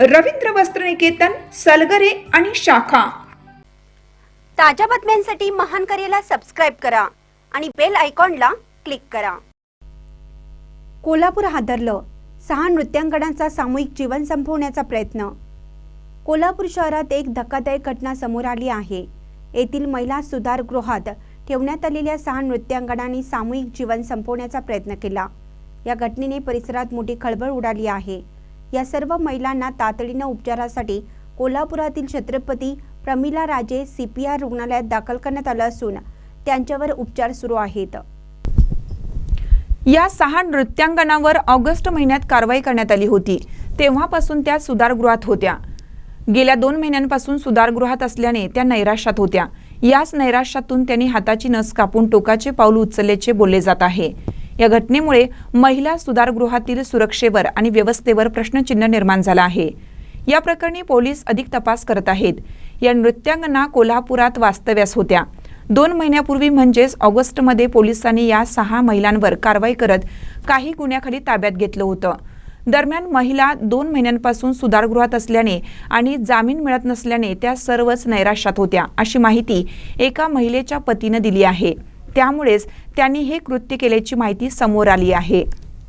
रवींद्र वस्त्रनिकेतन सलगरे आणि शाखा. ताज्या बातम्यांसाठी महान करेला सबस्क्राईब करा आणि बेल आयकॉनला क्लिक करा. कोल्हापूर हादरलं. सहा नृत्यांगणांचा सामूहिक जीवन संपवण्याचा प्रयत्न. कोल्हापूर शहरात एक धक्कादायक घटना समोर आली आहे. येथील महिला सुधारगृहात ठेवण्यात आलेल्या सहा नृत्यांगणांनी सामूहिक जीवन संपवण्याचा प्रयत्न केला. या घटनेने परिसरात मोठी खळबळ उडाली आहे. या सर्व महिलांना तातडीनं उपचारासाठी कोल्हापुरातील छत्रपती प्रमिला राजे सी पी आर रुग्णालयात दाखल करण्यात आलं असून त्यांच्यावर उपचार सुरू आहेत. या सहा नृत्यांगणावर ऑगस्ट महिन्यात कारवाई करण्यात आली होती. तेव्हापासून त्या सुधारगृहात होत्या. गेल्या दोन महिन्यांपासून सुधारगृहात असल्याने त्या नैराश्यात होत्या. याच नैराश्यातून त्यांनी हाताची नस कापून टोकाचे पाऊल उचलल्याचे बोलले जात आहे. या घटनेमुळे महिला सुधारगृहातील सुरक्षेवर आणि व्यवस्थेवर प्रश्नचिन्ह निर्माण झाला आहे. या प्रकरणी पोलीस अधिक तपास करत आहेत. या नृत्यांगना कोल्हापुरात वास्तव्यास होत्या. दोन महिन्यापूर्वी म्हणजेच ऑगस्टमध्ये पोलिसांनी या सहा महिलांवर कारवाई करत काही गुन्ह्याखाली ताब्यात घेतलं होतं. दरम्यान महिला दोन महिन्यांपासून सुधारगृहात असल्याने आणि जामीन मिळत नसल्याने त्या सर्वच नैराश्यात होत्या अशी माहिती एका महिलेच्या पतीनं दिली आहे. त्यामुळेच त्यांनी हे कृत्य केल्याची माहिती समोर आली आहे.